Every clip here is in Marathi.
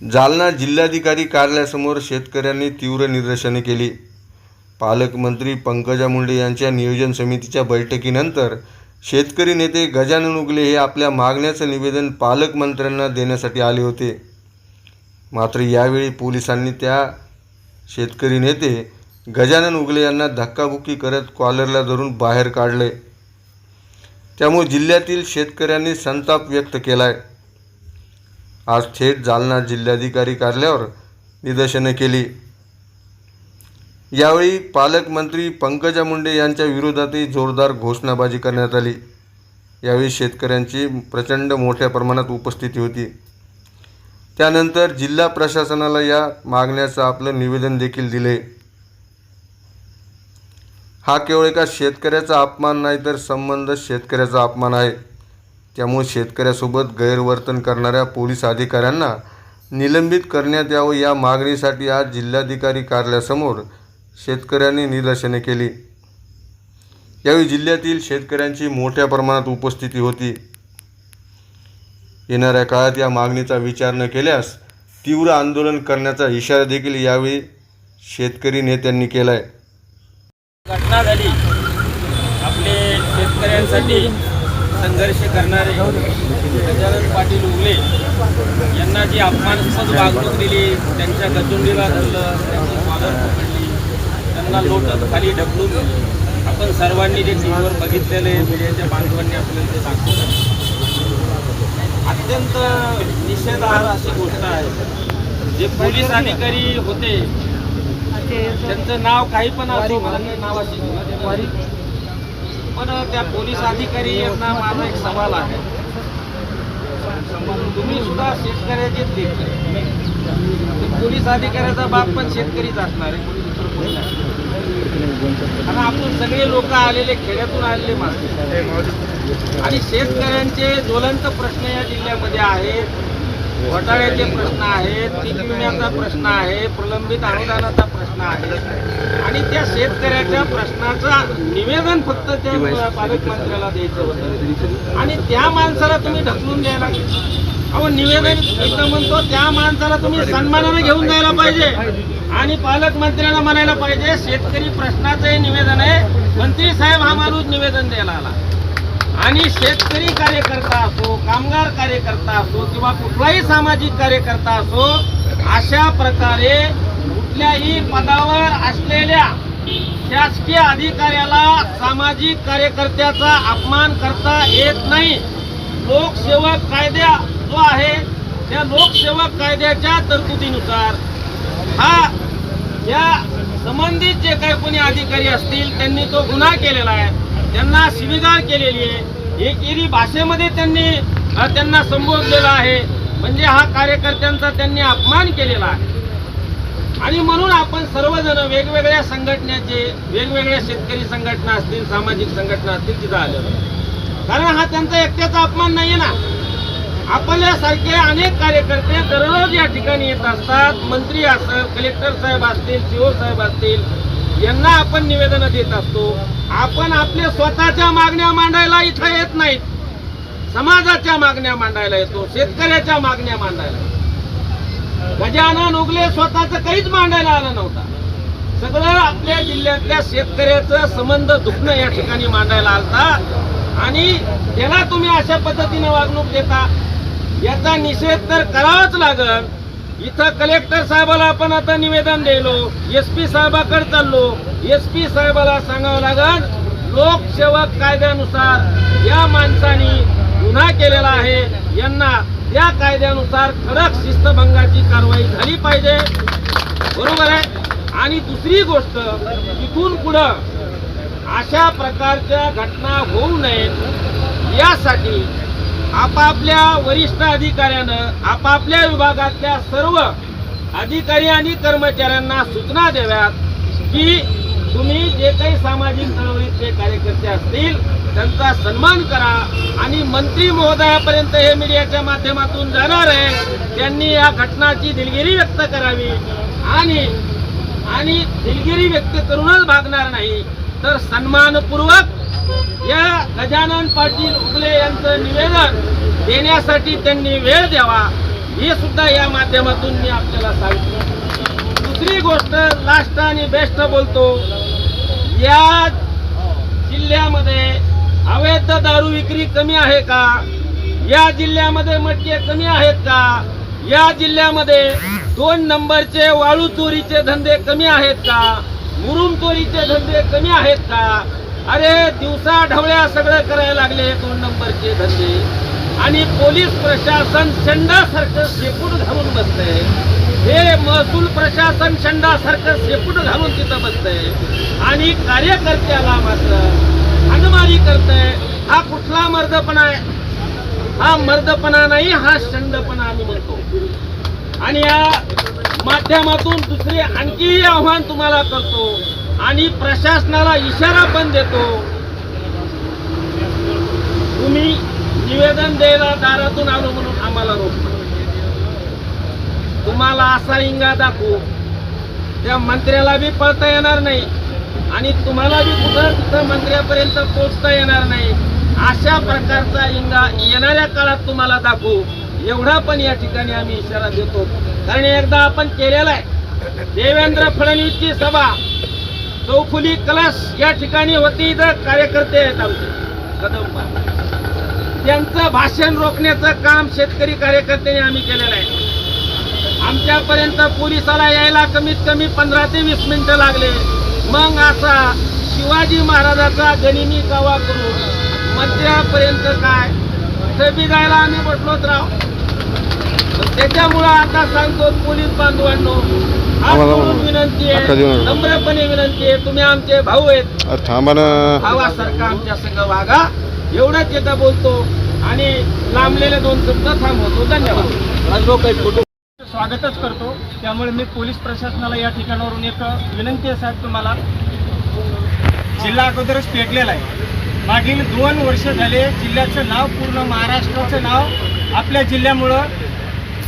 जालना जिल्हाधिकारी कार्यालयासमोर शेतकऱ्यांनी तीव्र निदर्शने केली. पालकमंत्री पंकजा मुंडे यांच्या नियोजन समितीच्या बैठकीनंतर शेतकरी नेते गजानन उगले हे आपल्या मागण्याचं निवेदन पालकमंत्र्यांना देण्यासाठी आले होते. मात्र यावेळी पोलिसांनी त्या शेतकरी नेते गजानन उगले यांना धक्काबुक्की करत कॉलरला धरून बाहेर काढले. त्यामुळे जिल्ह्यातील शेतकऱ्यांनी संताप व्यक्त केला आहे आज थेट जालना जिल्हाधिकारी कार्यालयावर निदर्शनं केली. यावेळी पालकमंत्री पंकजा मुंडे यांच्या विरोधातही जोरदार घोषणाबाजी करण्यात आली. यावेळी शेतकऱ्यांची प्रचंड मोठ्या प्रमाणात उपस्थिती होती. त्यानंतर जिल्हा प्रशासनाला या मागण्याचं आपलं निवेदन देखील दिले. हा केवळ एका शेतकऱ्याचा अपमान नाही तर संबंध शेतकऱ्याचा अपमान आहे. त्यामुळे शेतकऱ्यासोबत गैरवर्तन करणाऱ्या पोलीस अधिकाऱ्यांना निलंबित करण्यात यावं या मागणीसाठी आज जिल्हाधिकारी कार्यालयासमोर शेतकऱ्यांनी निदर्शने केली. यावेळी जिल्ह्यातील शेतकऱ्यांची मोठ्या प्रमाणात उपस्थिती होती. येणाऱ्या काळात या मागणीचा विचार न केल्यास तीव्र आंदोलन करण्याचा इशारा देखील यावेळी शेतकरी नेत्यांनी केला आहे घटना झाली. आपले शेतकऱ्यांसाठी संघर्ष करणारे गजानन पाटील उगले यांना जी अपमानास्पद वागणूक दिली त्यांच्या गचुंडीला धरलं त्यांची कॉलर पकडली त्यांना लोटत खाली ढकलून आपण सर्वांनी जे टीव्हीवर बघितलेले मीडियाच्या बांधवांनी आपल्याला ते दाखवलं अत्यंत निषेधार्ह अशी गोष्ट आहे. जे पोलीस अधिकारी होते त्यांचं नाव काही पण असो नावाशी काही नावाची घेणं देणं नाही. पण त्या पोलीस अधिकारी यांना माझा एक सवाल आहे. तुम्ही सुद्धा शेतकऱ्याचेच लेखी पोलीस अधिकाऱ्याचा बाप पण शेतकरीच असणार आहे कोणी दुसरं कोणी आपण सगळे लोक आलेले खेड्यातून आलेले माणसे. आणि शेतकऱ्यांचे ज्वलंत प्रश्न या जिल्ह्यामध्ये आहेत. घोटाळ्याचे प्रश्न आहेत पीक विम्याचा प्रश्न आहे प्रलंबित अनुदानाचा प्रश्न आहे. आणि त्या शेतकऱ्याच्या प्रश्नाचं निवेदन फक्त त्या पालकमंत्र्याला द्यायचं होतं. आणि त्या माणसाला तुम्ही ढकलून द्यायला अहो निवेदन इथं म्हणतो त्या माणसाला तुम्ही सन्मानाने घेऊन जायला पाहिजे. आणि पालकमंत्र्यांना म्हणायला पाहिजे शेतकरी प्रश्नाचं हे निवेदन आहे. मंत्री साहेब हा माणूस निवेदन द्यायला आला. आणि शेतकरी कार्यकर्ता असो कामगार कार्यकर्ता असो किंवा कुठलाही सामाजिक कार्यकर्ता असो अशा प्रकारे कुठल्याही पदावर असलेल्या शासकीय अधिकाऱ्याला सामाजिक कार्यकर्त्याचा अपमान करता येत नाही. लोकसेवक कायद्या जो आहे त्या लोकसेवक कायद्याच्या तरतुदीनुसार हा या संबंधित जे काही कोणी अधिकारी असतील त्यांनी तो गुन्हा केलेला आहे. त्यांना शिवीगाळ केलेली आहे. एकेरी भाषेमध्ये त्यांनी त्यांना संबोधलेलं आहे. म्हणजे हा कार्यकर्त्यांचा त्यांनी अपमान केलेला आहे. आणि म्हणून आपण सर्वजण वेगवेगळ्या संघटनेचे वेगवेगळ्या शेतकरी संघटना असतील सामाजिक संघटना असतील तिथं आलेलो कारण हा त्यांचा एकट्याचा अपमान नाही ना. आपल्यासारखे अनेक कार्यकर्ते दररोज या ठिकाणी येत असतात. मंत्री असेल कलेक्टर साहेब असतील सीओ साहेब असतील यांना आपण निवेदन देत असतो. आपण आपल्या स्वतःच्या मागण्या मांडायला इथं येत नाहीत. समाजाच्या मागण्या मांडायला येतो शेतकऱ्याच्या मागण्या मांडायला येतो. गजानन उगले स्वतःच काहीच मांडायला आलं नव्हता. सगळं आपल्या जिल्ह्यातल्या शेतकऱ्याचं संबंध दुखणं या ठिकाणी मांडायला आलता. आणि त्याला तुम्ही अशा पद्धतीने वागणूक देता. याचा निषेध तर करावाच लागल. इथं कलेक्टर साहेबाला आपण आता निवेदन दिलो एस पी साहेबाकडे चाललो. एस पी साहेबाला सांगावं लागल लोकसेवक कायद्यानुसार या माणसाने गुन्हा केलेला आहे. यांना त्या कायद्यानुसार कडक शिस्तभंगाची कारवाई झाली पाहिजे. बरोबर आहे? आणि दुसरी गोष्ट तिथून पुढं अशा प्रकारच्या घटना होऊ नयेत. यासाठी आपापल्या वरिष्ठ अधिकाऱ्यानं आपापल्या विभागातल्या सर्व अधिकारी आणि कर्मचाऱ्यांना सूचना द्याव्यात की तुम्ही जे काही सामाजिक चळवळीतले कार्यकर्ते असतील त्यांचा सन्मान करा आणि मंत्री महोदयापर्यंत हे मीडियाच्या माध्यमातून जाणार आहे त्यांनी या घटनाची दिलगिरी व्यक्त करावी. आणि आणि दिलगिरी व्यक्त करूनच भागणार नाही तर सन्मानपूर्वक या गजानन पाटील उगले यांचं निवेदन देण्यासाठी त्यांनी वेळ द्यावा हे सुद्धा या माध्यमातून मी आपल्याला सांगतो. दुसरी गोष्ट लास्ट आणि बेस्ट बोलतो या जिल्ह्यामध्ये अवैध दारू विक्री कमी आहे का? या जिल्ह्यामध्ये मटके कमी आहेत का? या जिल्ह्यामध्ये दोन नंबरचे वाळू चोरीचे धंदे कमी आहेत का? मुरुम चोरीचे धंदे कमी आहेत का? अरे दिवसा ढवळ्या सगळं करायला लागले हे दोन नंबरचे धंदे. आणि पोलीस प्रशासन शेंडासारखं शेपूट घालून बसतंय. हे महसूल प्रशासन शेंडासारखं शेपूट घालून तिथं बसतंय. आणि कार्यकर्त्याला मात्र हाणमारी करतंय. हा कुठला मर्दपणा आहे? हा मर्दपणा नाही हा शंडपणा आम्ही म्हणतो. आणि या माध्यमातून दुसरे आणखी आव्हान तुम्हाला करतो. आणि प्रशासनाला इशारा पण देतो. तुम्ही निवेदन द्यायला दारातून आलो म्हणून आम्हाला रोखतो तुम्हाला असा इंगा दाखवू त्या मंत्र्याला बी पळता येणार नाही आणि तुम्हाला बी कुठं तिथं मंत्र्यापर्यंत पोचता येणार नाही. अशा प्रकारचा इंगा येणाऱ्या काळात तुम्हाला दाखवू. एवढा पण या ठिकाणी आम्ही इशारा देतो. कारण एकदा आपण केलेला आहे. देवेंद्र फडणवीसची सभा. चौफुली कलश या ठिकाणी होती इथं कार्यकर्ते आहेत आमचे. कदम त्यांचं भाषण रोखण्याचं काम शेतकरी कार्यकर्त्यांनी आम्ही केलेलं आहे. आमच्यापर्यंत पोलिसाला यायला कमीत कमी पंधरा ते वीस मिनिटं लागले. मग असा शिवाजी महाराजाचा गनिमी कावा करून मध्यापर्यंत काय? सभी जायला आम्ही बसलोच राव. त्याच्यामुळं आता सांगतो पोलीस बांधवांनो हात आम्हाला- जोडून विनंती आहे देऊ नका. नम्रपणे विनंती आहे तुम्ही आमचे भाऊ आहेत. अ, थांबा ना. भावासारखा आमच्या संघ वागा. एवढंच एकदा बोलतो आणि लांबलेले दोन शब्द थांबवतो. धन्यवाद. स्वागतच करतो. त्यामुळे मी पोलीस प्रशासनाला या ठिकाणावरून एक विनंती आहे साहेब तुम्हाला. जिल्हा अगोदरच पेटलेला आहे. मागील दोन वर्ष झाले जिल्ह्याचं नाव पूर्ण महाराष्ट्राचं नाव आपल्या जिल्ह्यामुळं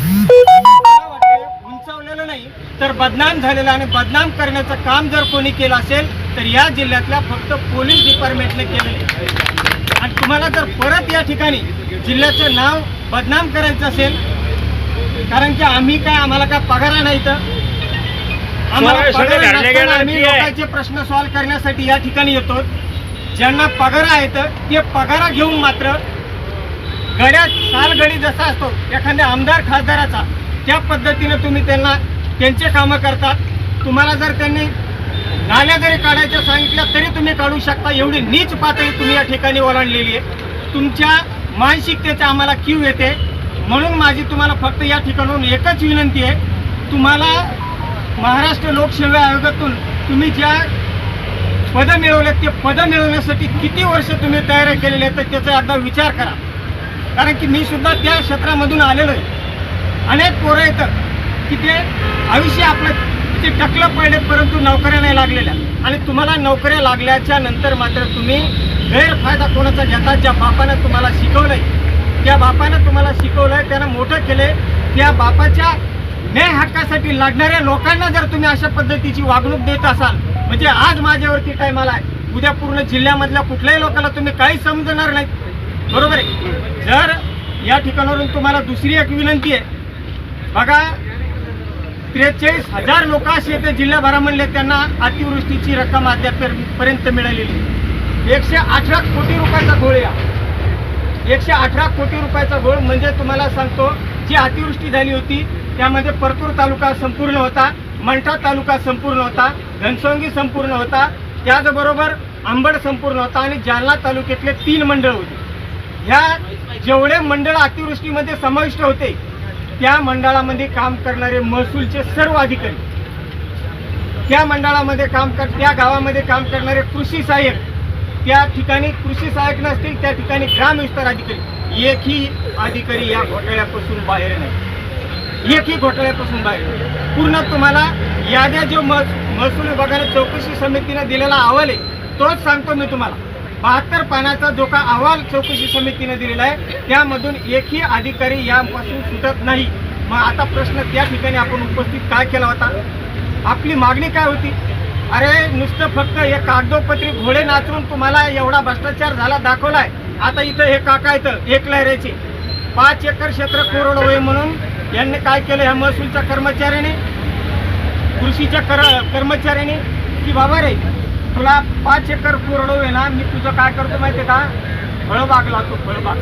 मला वाटते उंचावलेलं नाही तर बदनाम झालेलं आणि बदनाम करण्याचं काम जर कोणी केलं असेल तर या जिल्ह्यातल्या फक्त पोलीस डिपार्टमेंटने केलेले. आणि तुम्हाला जर परत या ठिकाणी जिल्ह्याचं नाव बदनाम करायचं असेल कारण की आम्ही काय आम्हाला काय पगार नाही तर आम्हाला पगार नसताना आम्ही लोकांचे प्रश्न सॉल्व्ह करण्यासाठी या ठिकाणी येतो ज्यांना पगार आहेत ते पगार घेऊन मात्र गड्या सालगडी जसा असतो एखाद्या आमदार खासदाराचा त्या पद्धतीनं तुम्ही त्यांना त्यांचे कामं करतात तुम्हाला जर त्यांनी नाल्या जरी काढायच्या सांगितल्या तरी तुम्ही काढू शकता. एवढी नीच पातळी तुम्ही या ठिकाणी ओलांडलेली आहे. तुमच्या मानसिकतेचा आम्हाला क्यू येते. म्हणून माझी तुम्हाला फक्त या ठिकाणून एकच विनंती आहे. तुम्हाला महाराष्ट्र लोकसेवा आयोगातून तुम्ही ज्या पदं मिळवले ते पदं मिळवण्यासाठी किती वर्ष तुम्ही तयारी केलेले आहेत तर त्याचा एकदा विचार करा. कारण की मी सुद्धा त्या क्षेत्रामधून आलेलो आहे. अनेक पोरं येतं की ते आयुष्य आपलं ते टकलं पडले परंतु नोकऱ्या नाही लागलेल्या. आणि तुम्हाला नोकऱ्या लागल्याच्या नंतर मात्र तुम्ही गैरफायदा कोणाचा घेता? ज्या बापानं तुम्हाला शिकवलंय. त्या बापानं तुम्हाला शिकवलंय त्यानं मोठं केलंय त्या बापाच्या न्याय हक्कासाठी लागणाऱ्या लोकांना जर तुम्ही अशा पद्धतीची वागणूक देत असाल म्हणजे आज माझ्यावरती टायमाला आहे उद्या पूर्ण जिल्ह्यामधल्या कुठल्याही लोकांना तुम्ही काही समजणार नाही बरोबर आहे. जर या ठिकाणावरून तुम्हाला दुसरी एक विनंती आहे. बघा त्रेचाळीस हजार लोक असे येते जिल्ह्याभरामधले त्यांना अतिवृष्टीची रक्कम अद्यापर्यंत मिळालेली एकशे अठरा कोटी रुपयाचा घोळ या एकशे अठरा कोटी रुपयाचा घोळ म्हणजे तुम्हाला सांगतो जी अतिवृष्टी झाली होती त्यामध्ये परतूर तालुका संपूर्ण होता मंठा तालुका संपूर्ण होता घनसोंगी संपूर्ण होता त्याचबरोबर आंबड संपूर्ण होता आणि जालना तालुक्यातले तीन मंडळ होते. ह्या जेवढे मंडळ अतिवृष्टीमध्ये समाविष्ट होते त्या मंडळामध्ये काम करणारे महसूलचे सर्व अधिकारी त्या मंडळामध्ये काम कर त्या गावामध्ये काम करणारे कृषी सहाय्यक त्या ठिकाणी कृषी सहाय्यक नसतील त्या ठिकाणी ग्राम विस्तार अधिकारी एकही अधिकारी या घोटाळ्यापासून बाहेर नाही एकही घोटाळ्यापासून बाहेर नाही. पूर्ण तुम्हाला याद्या जो मह महसूल विभागाने चौकशी समितीने दिलेला अहवाल आहे तोच सांगतो मी तुम्हाला बहात्तर पानाचा जो का अहवाल चौकशी समितीने दिलेला आहे त्यामधून एकही अधिकारी यापासून सुटत नाही. मग आता प्रश्न त्या ठिकाणी आपण उपस्थित काय केला होता? आपली मागणी काय होती? अरे नुसतं फक्त हे कागदोपत्री घोडे नाचवून तुम्हाला एवढा भ्रष्टाचार झाला दाखवलाय. आता इथं हे काका इथं एक लहरेचे पाच एकर क्षेत्र कोरड होय म्हणून यांनी काय केलं? ह्या महसूलच्या कर्मचाऱ्याने कृषीच्या कर कर्मचाऱ्याने की बाबा रे तुला पाच एकर कोरडो आहे ना मी तुझं काय करतो माहिती आहे का? फळबाग लावतो फळबाग.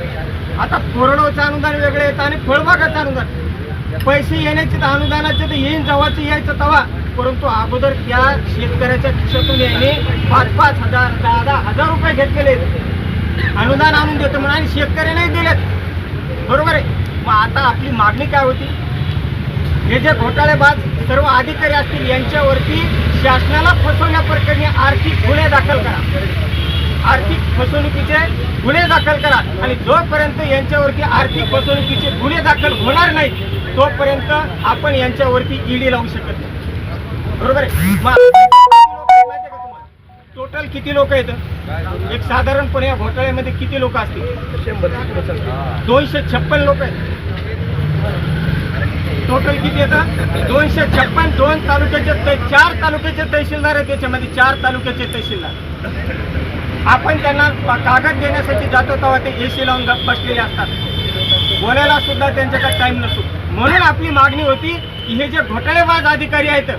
आता कोरडोचं अनुदान वेगळं येतं आणि फळबागाचं अनुदान. पैसे येण्याचे तर अनुदानाचे तर येईन जवळचं यायचं तवा. परंतु अगोदर त्या शेतकऱ्याच्या खिशातून याने पाच पाच हजार दहा दहा हजार रुपये घेतलेले अनुदान आणून देतो म्हणून आणि शेतकऱ्याने दिलेत. बरोबर आहे? मग आता आपली मागणी काय होती? हे जे घोटाळेबाज सर्व अधिकारी असतील यांच्यावरती शासनाला फसवण्याप्रकरणी आर्थिक गुन्हे दाखल करा. आर्थिक फसवणुकीचे गुन्हे दाखल करा. आणि जोपर्यंत यांच्यावरती आर्थिक फसवणुकीचे गुन्हे दाखल होणार नाही तोपर्यंत आपण यांच्यावरती ईडी लावू शकत नाही. बरोबर आहे? टोटल किती लोक आहेत एक साधारणपणे या घोटाळ्यामध्ये किती लोक असतील? दोनशे छप्पन लोक आहेत. टोटल किती येतं दोनशे छप्पन दोन तालुक्याचे चार तालुक्याचे तहसीलदार आहेत त्याच्यामध्ये चार तालुक्याचे तहसीलदार. आपण त्यांना कागद देण्यासाठी जातो तेव्हा ते एसी लावून बसलेले असतात. बोलायला सुद्धा त्यांच्याकडे टाइम नसतो. म्हणून आपली मागणी होती की हे जे घोटाळेबाज अधिकारी आहेत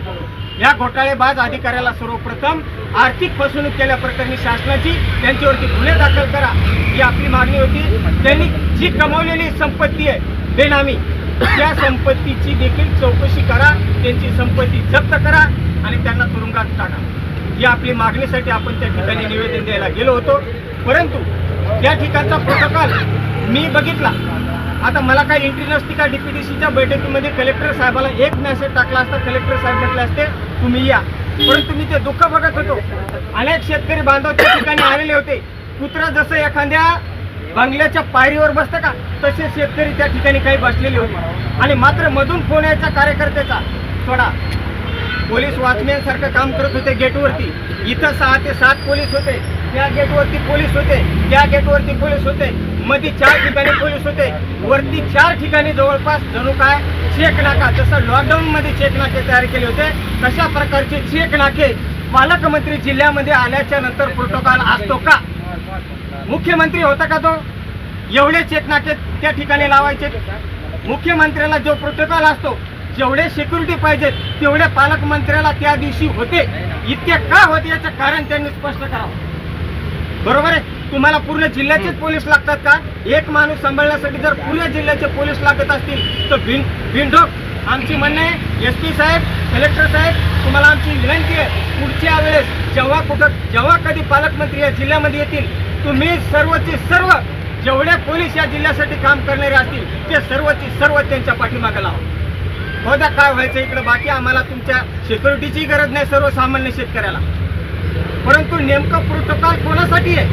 या घोटाळेबाज अधिकाऱ्याला सर्वप्रथम आर्थिक फसवणूक केल्याप्रकरणी शासनाची त्यांच्यावरती गुन्हे दाखल करा ही आपली मागणी होती. त्यांनी जी कमावलेली संपत्ती आहे बेनामी त्या संपत्तीची देखील चौकशी करा त्यांची संपत्ती जप्त करा आणि त्यांना तुरुंगात टाका. ही आपली मागणीसाठी आपण त्या ठिकाणी निवेदन द्यायला गेलो होतो. परंतु त्या ठिकाणचा प्रोटोकॉल मी बघितला. आता मला काही एंट्री नसती का डीपीडीसीच्या बैठकीमध्ये? कलेक्टर साहेबाला एक मेसेज टाकला असता कलेक्टर साहेब म्हटले असते तुम्ही या. परंतु मी ते दुःख बघत होतो. अनेक शेतकरी बांधव त्या ठिकाणी आलेले होते. कुत्रा जसं एखाद्या बंगल्याच्या पायरीवर बसतं का? तसे शेतकरी त्या ठिकाणी काही बसलेले होते. आणि मात्र मधून फोन यायचा कार्यकर्त्याचा. थोडा पोलीस वाचण्यासारखं काम करत होते गेटवरती. इथं सहा ते सात पोलीस होते. त्या गेटवरती पोलीस होते. त्या गेटवरती पोलीस होते. मध्ये चार ठिकाणी पोलीस होते. वरती चार ठिकाणी जवळपास जणू काय? चेक नाका. जसं लॉकडाऊनमध्ये चेक नाके तयार केले होते तशा प्रकारचे चेक नाके पालकमंत्री जिल्ह्यामध्ये आल्याच्यानंतर प्रोटोकॉल असतो का? मुख्यमंत्री होता का तो? एवढे चेक नाके त्या ठिकाणी लावायचे. मुख्यमंत्र्याला जो प्रोटोकॉल असतो जेवढे सिक्युरिटी पाहिजेत तेवढे पालकमंत्र्याला त्या दिवशी होते. इतके का होते याचं कारण त्यांनी स्पष्ट करावं. बरोबर आहे? तुम्हाला पूर्ण जिल्ह्याचेच पोलीस लागतात का? एक माणूस सांभाळण्यासाठी जर पूर्ण जिल्ह्याचे पोलीस लागत असतील तर बिन बिनढोक आमची म्हणणं आहे एस पी साहेब कलेक्टर साहेब तुम्हाला आमची विनंती आहे पुढच्या वेळेस जेव्हा कुठं जेव्हा कधी पालकमंत्री या जिल्ह्यामध्ये येतील तुम्ही सर्वचे सर्व जेवढ्या पोलीस या जिल्ह्यासाठी काम करणारे असतील ते सर्वची सर्व त्यांच्या पाठीमागे लावा. हो काय व्हायचं इकडं. बाकी आम्हाला तुमच्या सिक्युरिटीची गरज नाही सर्वसामान्य शेतकऱ्याला. परंतु नेमकं प्रोटोकॉल कोणासाठी आहे?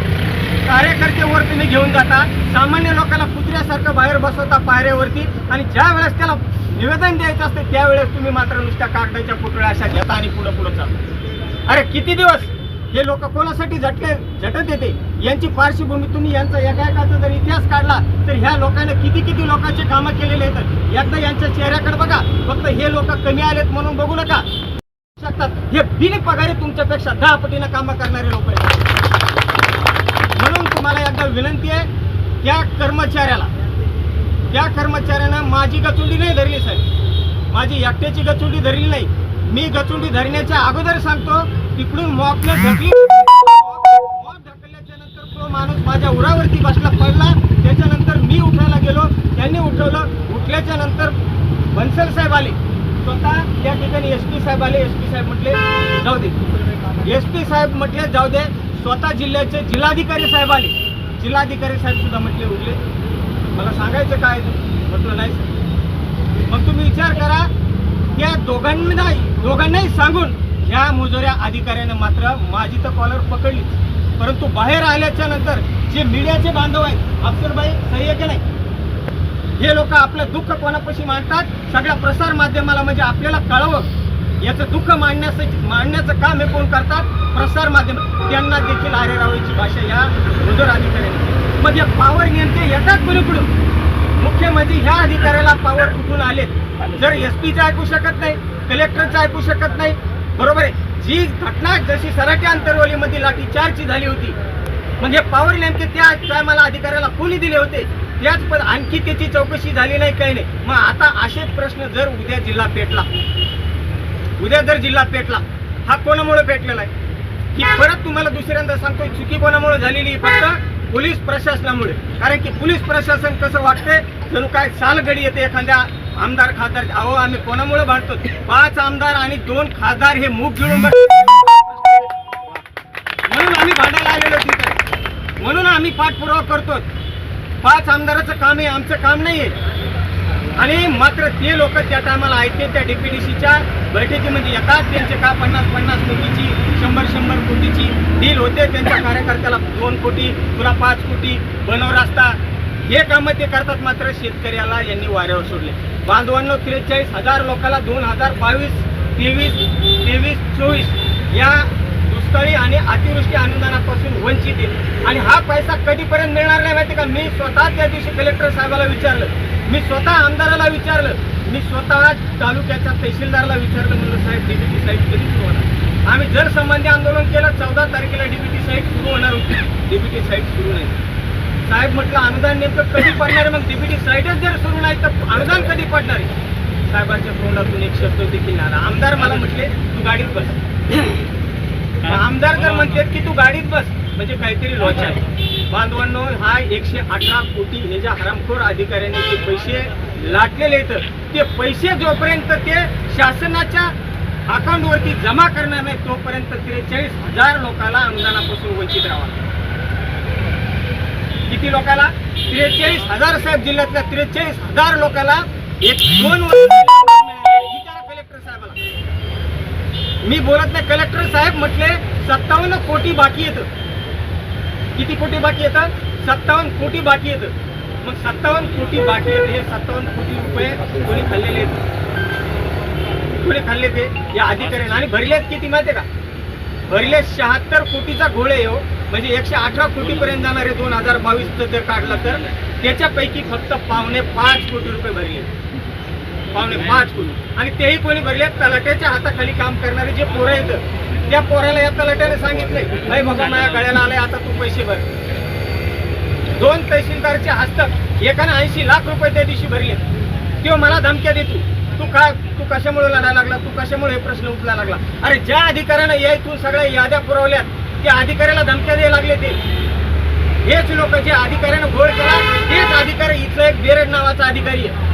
कार्यकर्तेवर तुम्ही घेऊन जाता. सामान्य लोकांना कुत्र्यासारखं बाहेर बसवता पायऱ्यावरती आणि ज्या वेळेस त्याला निवेदन द्यायचं असतं त्यावेळेस तुम्ही मात्र नुसत्या कागदाच्या पुतळ्या अशा घेता आणि पुढं पुढं चालता. अरे किती दिवस? हे लोक कोणासाठी झटले झटत येते? यांची पार्श्वभूमी तुम्ही यांचा एका एकाचा जर इतिहास काढला तर ह्या लोकांनी किती किती लोकांचे कामं केलेले आहेत? एकदा यांच्या चेहऱ्याकडे बघा फक्त हे लोक कमी आलेत म्हणून बघू नका. शकतात. हे बिन पगारी तुमच्यापेक्षा दहा पटीनं कामं करणारे लोक आहेत. म्हणून तुम्हाला एकदा विनंती आहे त्या कर्मचाऱ्याला त्या कर्मचाऱ्यानं माझी गचुंडी नाही धरली साहेब. माझी एकट्याची गचुंडी धरली नाही. मी गचुंडी धरण्याच्या अगोदर सांगतो तिकडून मॉपने ढकली. मॉप ढकलल्याच्या नंतर तो माणूस माझ्या उरावरती बसला पडला. त्याच्यानंतर मी उठायला गेलो. त्यांनी उठवलं. उठल्याच्या नंतर बन्सल साहेब आले. स्वतः त्या ठिकाणी एस पी साहेब आले. एस पी साहेब म्हटले जाऊ दे. एस पी साहेब म्हटले जाऊ दे. स्वतः जिल्ह्याचे जिल्हाधिकारी साहेब आले. जिल्हाधिकारी साहेब सुद्धा म्हटले उठले मला सांगायचं काय म्हटलं नाही मग तुम्ही विचार करा. त्या दोघांना दोघांनाही सांगून ह्या मुजोऱ्या अधिकाऱ्यानं मात्र माझी तर कॉलर पकडली परंतु बाहेर आल्याच्यानंतर जे मीडियाचे बांधव आहेत अफसरबाई सही आहे की नाही? हे लोक आपलं दुःख कोणापाशी मांडतात? सगळ्या प्रसार माध्यमाला म्हणजे आपल्याला कळावं. याचं दुःख मांडण्यासाठी मांडण्याचं काम हे कोण करतात? प्रसार माध्यम. त्यांना देखील आरे रावायची भाषा या मुजोर अधिकाऱ्यांनी. मग या पावर नेमके येतात कुणीकडून? मुख्य म्हणजे ह्या अधिकाऱ्याला पावर कुठून आले जर एस पीचं ऐकू शकत नाही कलेक्टरचं ऐकू शकत नाही बरोबर आहे. जी घटना जशी सराटी अंतरवलीमध्ये लाठीचार्जची झाली होती म्हणजे पावर नेमके त्या टायमाला अधिकाऱ्याला कोणी दिले होते त्याच पद आणखी त्याची चौकशी झाली नाही काही नाही. मग आता असेच प्रश्न जर उद्या जिल्हा पेटला उद्या जर जिल्हा पेटला हा कोणामुळे पेटलेला आहे? की परत तुम्हाला दुसऱ्यांदा सांगतो चुकी कोणामुळे झालेली फक्त पोलीस प्रशासनामुळे. कारण की पोलीस प्रशासन कसं वाटतंय जणू काय सालगडी येते एखाद्या आमदार खासदार अहो आम्ही कोणामुळे भांडतो? पाच आमदार आणि दोन खासदार हे मूग गिळून म्हणून आम्ही भांडायला आलेलो तिथे म्हणून आम्ही पाठपुरावा करतो. पाच आमदाराचं काम आहे आमचं काम नाही आहे आणि मात्र ते लोक त्या टायमाला ऐकते त्या डीपीडीसीच्या बैठकीमध्ये येतात. त्यांचे का पन्नास पन्नास कोटीची शंभर शंभर कोटीची डील होते. त्यांच्या कार्यकर्त्याला दोन कोटी तुला पाच कोटी बनव रस्ता. हे कामं ते करतात मात्र शेतकऱ्याला यांनी वाऱ्यावर सोडले. बांधवांनो त्रेचाळीस हजार लोकांना दोन हजार बावीस तेवीस तेवीस चोवीस या दुष्काळी आणि अतिवृष्टी अनुदानापासून वंचित येईल आणि हा पैसा कधीपर्यंत मिळणार नाही माहिती का? मी स्वतः त्या दिवशी कलेक्टर साहेबाला विचारलं. मी स्वतः आमदाराला विचारलं. मी स्वतः तालुक्याच्या तहसीलदारला विचारलं. म्हणलं साहेब डीबीटी साईट कधी सुरू होणार? आम्ही जर संबंधी आंदोलन केलं चौदा तारखेला डीबीटी साईट सुरू होणार होती. डीबीटी साहेब सुरू नाही. साहेब म्हटलं अनुदान नेमकं कधी पडणार? मग डीबीटी साईटच जर सुरू नाही तर अनुदान कधी पडणार? साहेबांच्या तोंडातून एक शब्द देखील आला. आमदार मला म्हटले तू गाडीत बस. आमदार जर म्हणते की तू गाडीत बस. म्हणजे काहीतरी लॉच आहे. बांधवांनो हा एकशे अठरा कोटी हे ज्या हरामखोर अधिकाऱ्यांनी जे पैसे लाटलेले आहेत ते पैसे जोपर्यंत ते शासनाच्या अकाउंटवरती जमा करणार नाही तोपर्यंत त्रेचाळीस हजार लोकांना अनुदानापासून वंचित राहावा किती लोकांना त्रेचाळीस हजार साहेब जिल्ह्यातल्या त्रेचाळीस हजार लोकांना एक दोन वर्ष विचारा कलेक्टर साहेबाला. मी बोलत नाही कलेक्टर साहेब म्हटले सत्तावन्न कोटी बाकी येतं. किती कोटी बाकी येतं? सत्तावन्न कोटी बाकी येतं. मग सत्तावन्न कोटी बाकी येतं हे सत्तावन्न कोटी रुपये कोणी खाल्लेले आहेत? कोणी खाल्ले ते या अधिकाऱ्यांना. आणि भरलेत किती माहिती का? भरले शहात्तर कोटीचा घोळे हो. म्हणजे एकशे अठरा कोटीपर्यंत जाणारे दोन हजार बावीसचं जर काढलं तर त्याच्यापैकी फक्त पावणे पाच कोटी रुपये भरले. पावणे पाच कोटी. आणि तेही कोणी भरले तलाट्याच्या हाताखाली काम करणारे जे पोरं येतं त्या पोराला या तलाट्याने सांगितलंय अरे बघा माझ्या गळ्याला आलाय आता तू पैसे भर. दोन तहसीलदारचे हस्तक एकाने ऐंशी लाख रुपये त्या दिवशी भरले. तेव्हा मला धमक्या देतो तू काय तू कशामुळे लढायला लागला? तू कशामुळे हे प्रश्न उचलायला लागला? अरे ज्या अधिकाऱ्यानं यायतून सगळ्या याद्या पुरवल्यात त्या अधिकाऱ्याला धमक्या द्यायला लागले ते. हेच लोक जे अधिकाऱ्यानं घोळ केला तेच अधिकारी इथलं एक बेरड नावाचा अधिकारी आहे.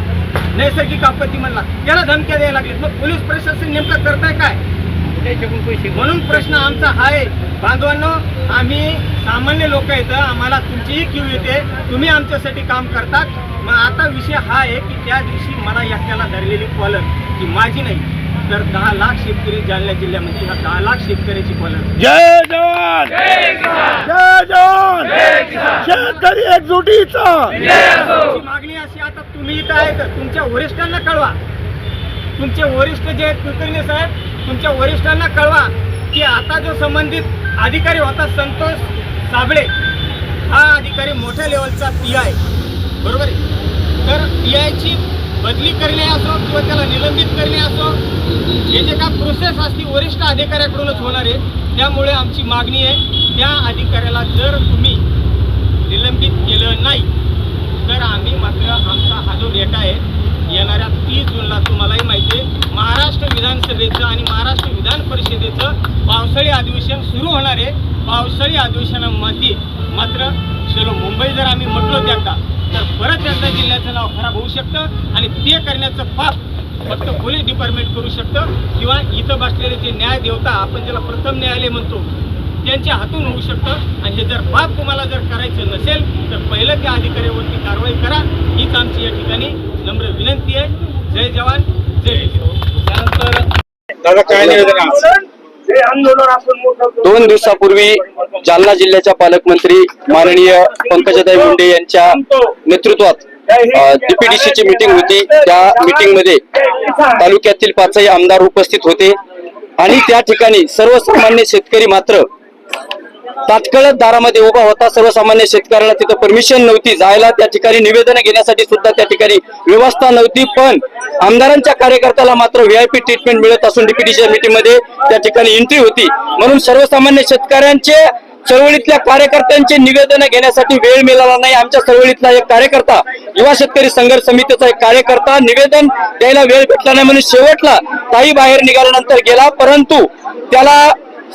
नैसर्गिक आपत्ती म्हणला. त्याला धमक्या द्यायला लागले मग पोलीस प्रशासन नेमकं करताय काय? म्हणून प्रश्न आमचा हा आहे बांधवांनो आम्ही सामान्य लोक आहेत. आम्हाला तुमचीही क्यू येते. तुम्ही आमच्यासाठी काम करतात. मग आता विषय हा आहे की त्या दिवशी मला एकट्याला धरलेली कॉलर की माझी नाही. तर दहा लाख शेतकरी जालना जिल्ह्यामध्ये ह्या दहा लाख शेतकऱ्याची कॉलर. जय जवान! जय जवान! शेतकरी एकजुटीचा! मागणी अशी आता तुम्ही इथं आहे तर तुमच्या वरिष्ठांना कळवा. तुमचे वरिष्ठ जे आहेत कुलकर्णी साहेब तुमच्या वरिष्ठांना कळवा की आता जो संबंधित अधिकारी होता संतोष साबळे हा अधिकारी मोठ्या लेवलचा पी आय बरोबर आहे? तर पी आयची बदली करणे असो किंवा त्याला निलंबित करणे असो हे जे काय प्रोसेस असते वरिष्ठ अधिकाऱ्याकडूनच होणार आहे. त्यामुळे आमची मागणी आहे त्या अधिकाऱ्याला जर तुम्ही निलंबित केलं नाही तर आम्ही मात्र आमचा हा जो डेटा आहे येणाऱ्या तीस जूनला तुम्हालाही माहिती आहे. महाराष्ट्र विधानसभेचं आणि महाराष्ट्र विधान परिषदेचं पावसाळी अधिवेशन सुरू होणार आहे. पावसाळी अधिवेशनामध्ये मात्र चलो मुंबई जर आम्ही म्हटलो त्या परत एकदा जिल्ह्याचं नाव खराब होऊ शकतं आणि ते करण्याचं पाप फक्त पोलीस डिपार्टमेंट करू शकतं. किंवा इथं बसलेले जे न्याय देवता आपण ज्याला प्रथम न्यायालय म्हणतो त्यांच्या हातून होऊ शकतं. आणि हे जर बाब तुम्हाला जर करायचं नसेल तर पहिलं त्या अधिकाऱ्यावरती कारवाई करा. हीच आमची या ठिकाणी नम्र विनंती आहे. जय जवान जय किसान. त्यानंतर दादा काय निवेदन आहे? दोन दिवसापूर्वी जालना जिल्ह्याच्या पालकमंत्री माननीय पंकजाताई मुंडे यांच्या नेतृत्वात डीपीडीसीची मीटिंग होती. त्या मीटिंगमध्ये तालुक्यातील पाचही आमदार उपस्थित होते. आणि त्या ठिकाणी सर्वसामान्य शेतकरी मात्र तात्काळ दारामध्ये उभा होता. सर्वसामान्य शेतकऱ्याला तिथं परमिशन नव्हती. जायला त्या ठिकाणी निवेदन घेण्यासाठी सुद्धा त्या ठिकाणी व्यवस्था नव्हती. पण आमदारांच्या कार्यकर्त्याला मात्र व्हीआयपी ट्रीटमेंट मिळत असून डीपीडीच्या मीटिंगमध्ये त्या ठिकाणी एंट्री होती. म्हणून सर्वसामान्य शेतकऱ्यांचे चळवळीतल्या कार्यकर्त्यांचे निवेदन घेण्यासाठी वेळ मिळाला नाही. आमच्या चळवळीतला एक कार्यकर्ता युवा शेतकरी संघर्ष समितीचा एक कार्यकर्ता निवेदन द्यायला वेळ भेटला नाही. म्हणून शेवटला ताई बाहेर निघाल्यानंतर गेला. परंतु त्याला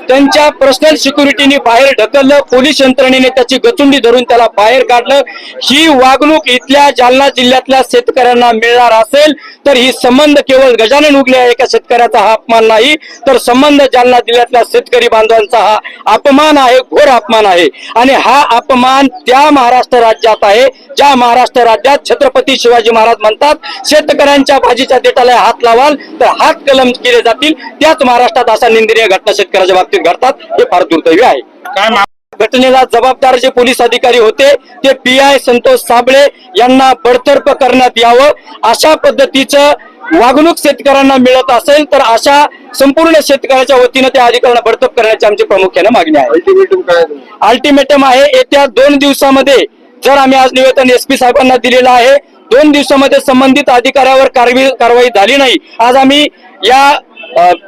त्यांच्या पर्सनल सिक्युरिटीने बाहेर ढकललं पोलीस यंत्रणेने त्याची गचुंडी धरून त्याला बाहेर काढलं. ही वागणूक इथल्या जालना जिल्ह्यातल्या शेतकऱ्यांना मिळणार असेल तर ही संबंध केवळ गजानन उगले एका शेतकऱ्याचा हा अपमान नाही तर संबंध जालना जिल्ह्यातल्या शेतकरी बांधवांचा हा अपमान आहे घोर अपमान आहे. आणि हा अपमान त्या महाराष्ट्र राज्यात आहे ज्या महाराष्ट्र राज्यात छत्रपती शिवाजी महाराज म्हणतात शेतकऱ्यांच्या भाजीच्या देठाला हात लावाल तर हात कलम केले जातील. त्याच महाराष्ट्रात असा निंदनीय घटना शेतकऱ्याच्या बाबतीत घडतात हे फार दुर्दैवी आहे. काय घटनेला जबाबदार जे पोलीस अधिकारी होते ते पी आय संतोष साबळे यांना बडतर्फ करण्यात यावं. अशा पद्धतीचं वागणूक शेतकऱ्यांना मिळत असेल तर अशा संपूर्ण शेतकऱ्याच्या वतीनं त्या अधिकाऱ्यांना बडतर्फ करण्याची आमची प्रामुख्याने मागणी आहे. अल्टिमेटम काय अल्टिमेटम आहे येत्या दोन दिवसामध्ये जर आम्ही आज निवेदन एसपी साहेबांना दिलेलं आहे दोन दिवसामध्ये संबंधित अधिकाऱ्यावर कारवी- कारवाई झाली नाही. आज आम्ही या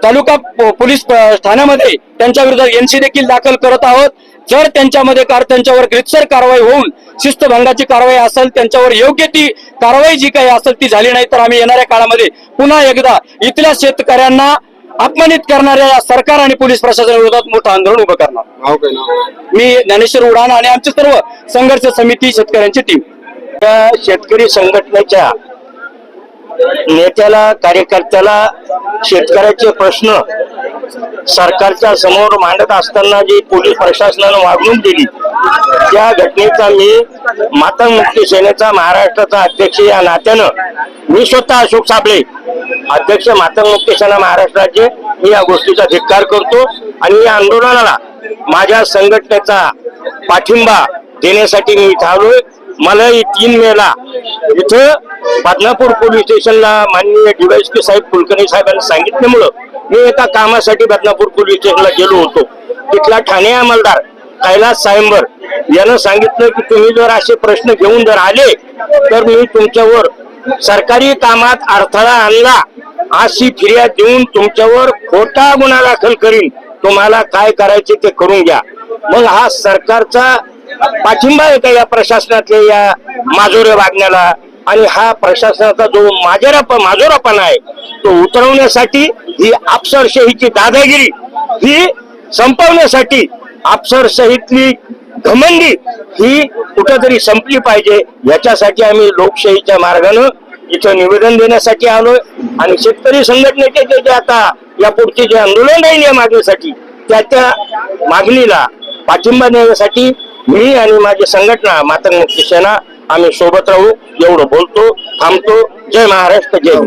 तालुका पोलीस ठाण्यामध्ये त्यांच्या विरोधात एनसी देखील दाखल करत आहोत. जर त्यांच्यामध्ये कार त्यांच्यावर ग्रितसर कारवाई होऊन शिस्तभंगाची कारवाई असेल त्यांच्यावर योग्य ती कारवाई जी काही असेल ती झाली नाही तर आम्ही येणाऱ्या काळामध्ये पुन्हा एकदा इथल्या शेतकऱ्यांना अपमानित करणाऱ्या या सरकार आणि पोलीस प्रशासनाविरोधात मोठं आंदोलन उभं करणार. मी ज्ञानेश्वर उडान आणि आमचे सर्व संघर्ष समिती शेतकऱ्यांची टीम शेतकरी संघटनेच्या नेत्याला कार्यकर्त्याला शेतकऱ्याचे प्रश्न सरकारच्या समोर मांडत असताना जी पोलीस प्रशासनानं वागणूक दिली त्या घटनेचा मी मातंग मुक्ती सेनेचा महाराष्ट्राचा अध्यक्ष या नात्यानं मी स्वतः अशोक साबळे अध्यक्ष मातंग मुक्ती सेना महाराष्ट्राचे मी या गोष्टीचा धिक्कार करतो आणि या आंदोलनाला माझ्या संघटनेचा पाठिंबा देण्यासाठी मी इथं आलोय. मला तीन मेला इथं बदनापूर पोलीस स्टेशनला माननीय डीवायसपी साहेब कुलकर्णी साहेबांनी सांगितल्यामुळं मी एका कामासाठी बदनापूर पोलीस स्टेशनला गेलो होतो. तिथला ठाणे अंमलदार कैलास सायंबर यानं सांगितलं की तुम्ही जर असे प्रश्न घेऊन जर आले तर मी तुमच्यावर सरकारी कामात अडथळा आणला. अशी फिर्याद देऊन तुमच्यावर खोटा गुन्हा दाखल करीन. तुम्हाला काय करायचे ते करून घ्या. मग हा सरकारचा पाठिंबा आहे का या प्रशासनातल्या या माजोरे वागण्याला? आणि हा प्रशासनाचा जो माजोराप माजोरापणा आहे तो उतरवण्यासाठी ही अफसरशाहीची दादागिरी ही संपवण्यासाठी अफसरशाहीतली घमंडी ही कुठंतरी संपली पाहिजे याच्यासाठी आम्ही लोकशाहीच्या मार्गानं इथं निवेदन देण्यासाठी आलोय. आणि शेतकरी संघटनेचे जे जे आता या पुढचे जे आंदोलन राहील या मागणीसाठी त्या त्या मागणीला पाठिंबा देण्यासाठी मी आणि माझी संघटना मातंग मुक्ती सेना आम्ही सोबत राहू एवढं बोलतो थांबतो. जय महाराष्ट्र जय